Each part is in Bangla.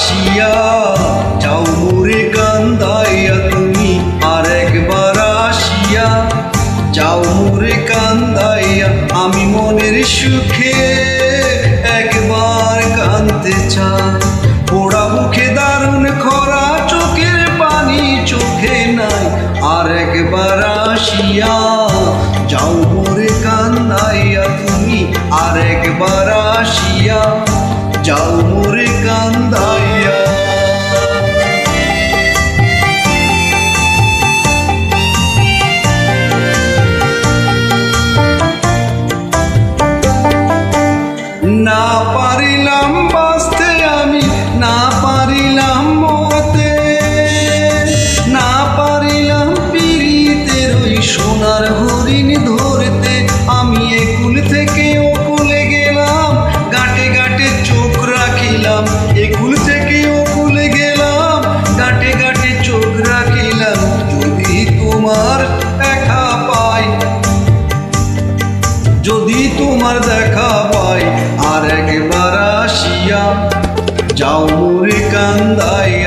আসিয়া যাও কান্দাইয়া তুমি আর একবার আসিয়া যাও কান্দাইয়া আমি মনের সুখে একবার কানতে পোড়া মুখে দারুণ খরা, চোখের পানি চোখে নাই। আর একবার আসিয়া যাও মোরে কান্দাইয়া তুমি আর একবার আসিয়া যাও পারিলাম বাঁচতে আমি না যাও মোরে কান্দাইয়া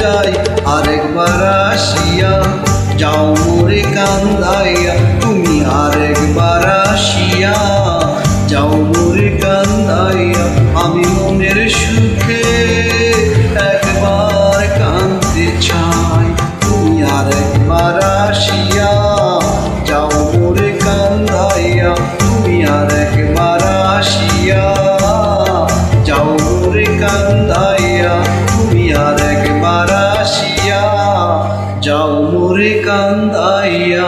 যাই, আরেকবার আসিয়া যাও মোরে কান্দাইয়া, তুমি আরেকবার আসিয়া যাও মোরে কান্দাইয়া, আমি মনের সুখে একবার কান্দতে চাই, তুমি আরেকবার আসিয়া আরেকবার আসিয়া যাও মোরে কান্দাইয়া